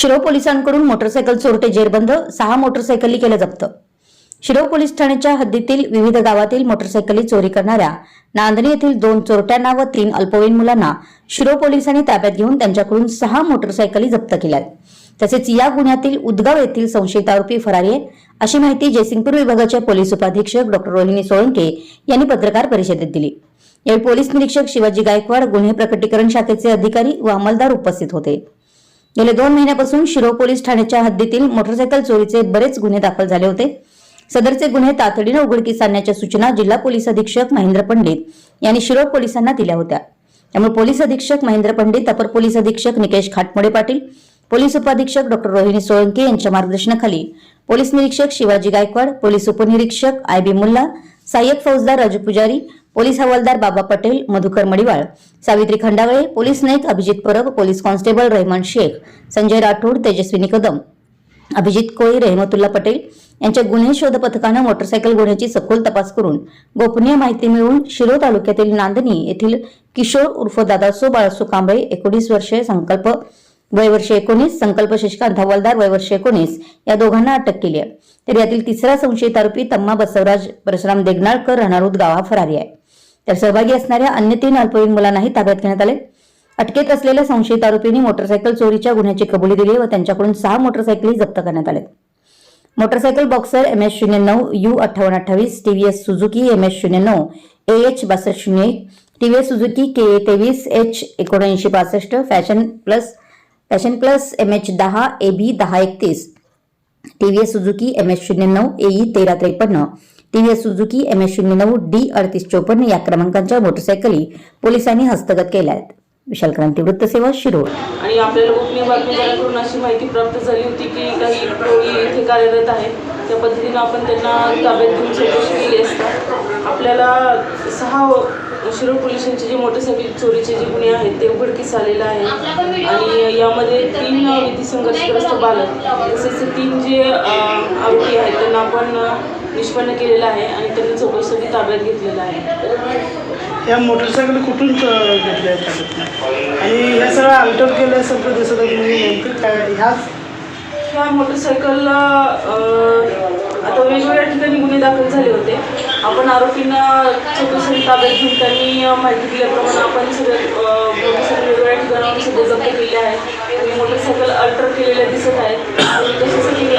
शिरो पोलिसांकडून मोटरसायकल चोरटे जेरबंद सहा मोटरसायकली केलं जप्त. शिरो पोलीस ठाण्याच्या हद्दीतील विविध गावातील मोटरसायकली चोरी करणाऱ्या नांदणी येथील दोन चोरट्यांना व तीन अल्पवयीन मुलांना शिरो पोलिसांनी ताब्यात घेऊन त्यांच्याकडून सहा मोटरसायकली जप्त केल्या तसेच या गुन्ह्यातील उदगाव येथील संशयित आरोपी फरारी आहे अशी माहिती जयसिंगपूर विभागाचे पोलीस उपाधीक्षक डॉक्टर रोहिणी सोळंके यांनी पत्रकार परिषदेत दिली. यावेळी पोलीस निरीक्षक शिवाजी गायकवाड गुन्हे प्रकटीकरण शाखेचे अधिकारी व अंमलदार उपस्थित होते. गेल्या दोन महिन्यापासून शिरो पोलीस ठाण्याच्या हद्दीतील मोटरसायकल चोरीचे बरेच गुन्हे दाखल झाले होते. सदरचे गुन्हे तातडीनं उघडकीस आणण्याच्या सूचना जिल्हा पोलीस अधीक्षक महेंद्र पंडित यांनी शिरो पोलिसांना दिल्या होत्या. त्यामुळे पोलीस अधीक्षक महेंद्र पंडित अपर पोलीस अधीक्षक निकेश खाटमोडे पाटील पोलीस उपाधीक्षक डॉक्टर रोहिणी सोळंके यांच्या मार्गदर्शनाखाली पोलीस निरीक्षक शिवाजी गायकवाड पोलीस उपनिरीक्षक आय बी मुल्ला सहाय्यक फौजदार राजू पुजारी पोलीस हवालदार Baba Patel Madhukar Madiwal Savitri Khandavale police Naik Abhijit Parab police constable Rahman Shaikh Sanjay Rathod Tejaswini Kadam Abhijit Koli Rehmatulla Patel यांच्या गुन्हे शोध पथकानं मोटरसायकल गुन्ह्याची सखोल तपास करून गोपनीय माहिती मिळवून शिरो तालुक्यातील नांदणी येथील किशोर उर्फ दादासो बाळासो कांबळे एकोणीस वर्षे संकल्प वयवर्ष एकोणीस संकल्प शशिकांत हवालदार वयवर्ष एकोणीस या दोघांना अटक केली आहे. तर यातील तिसरा संशयित आरोपी तम्मा बसवराज परशुराम देगनाळकर राहणार गावा फरारी आहे. तर सहभागी असणाऱ्या अन्य तीन अल्पवयीन मुलांनाही ताब्यात घेण्यात आले. अटकेत असलेल्या संशयित आरोपींनी मोटरसायकल चोरीच्या गुन्ह्याची कबुली दिली व त्यांच्याकडून सहा मोटरसायकली जप्त करण्यात आल्या मोटरसायकल बॉक्सर एम एस शून्य नऊ यू अठ्ठावन्न अठ्ठावीस टीव्हीएस सुझुकी एम एस शून्य नऊ ए एच बासष्ट शून्य एक टीव्हीएस सुझुकी के ए तेवीस एच एकोणऐंशी बासष्ट fashion plus fashion plus M H दहा ए बी दहा एकतीस. टीव्हीएस सुझुकी एम एस शून्य नऊ एई तेरा त्रेपन्न टीव्हीएस सुझुकी एम एस शून्य नऊ डी अडतीस चोपन्न या क्रमांकांच्या मोटरसायकली पोलिसांनी हस्तगत केल्या आहेत विशाल क्रांती वृत्तसेवा शिरोळ. आणि आपल्याला गोपनीय बातमीदाराकडून अशी माहिती प्राप्त झाली होती की काही टोळी इथे कार्यरत आहेत. त्या पद्धतीनं आपण त्यांना ताब्यात घेऊन चौकशी केली असता. आपल्याला सहा शिरोळ पोलिसांचे जे मोटरसायकल चोरीचे जे गुन्हे आहेत ते उघडकीस आलेले आहे आणि यामध्ये तीन विधी संघर्षग्रस्त बालक तसेच तीन जे आरोपी आहेत त्यांना आपण निष्पन्न केलेलं आहे आणि त्यांना चौकशीसाठी ताब्यात घेतलेलं आहे. या मोटरसायकल कुठून घेतल्या आहेत? आणि ह्या सगळं अल्टर केल्यासारखं दिसत आहे नेमकं काय ह्याच ह्या मोटरसायकलला आता वेगवेगळ्या ठिकाणी गुन्हे दाखल झाले होते. आपण आरोपींना चौकशी ताब्यात घेऊन त्यांनी माहिती दिल्याप्रमाणे आपण सगळे मोटरसायकल वेगवेगळ्या ठिकाणाहून सगळे जप्त केले आहेत. मोटरसायकल अल्टर केलेल्या दिसत आहेत. आणि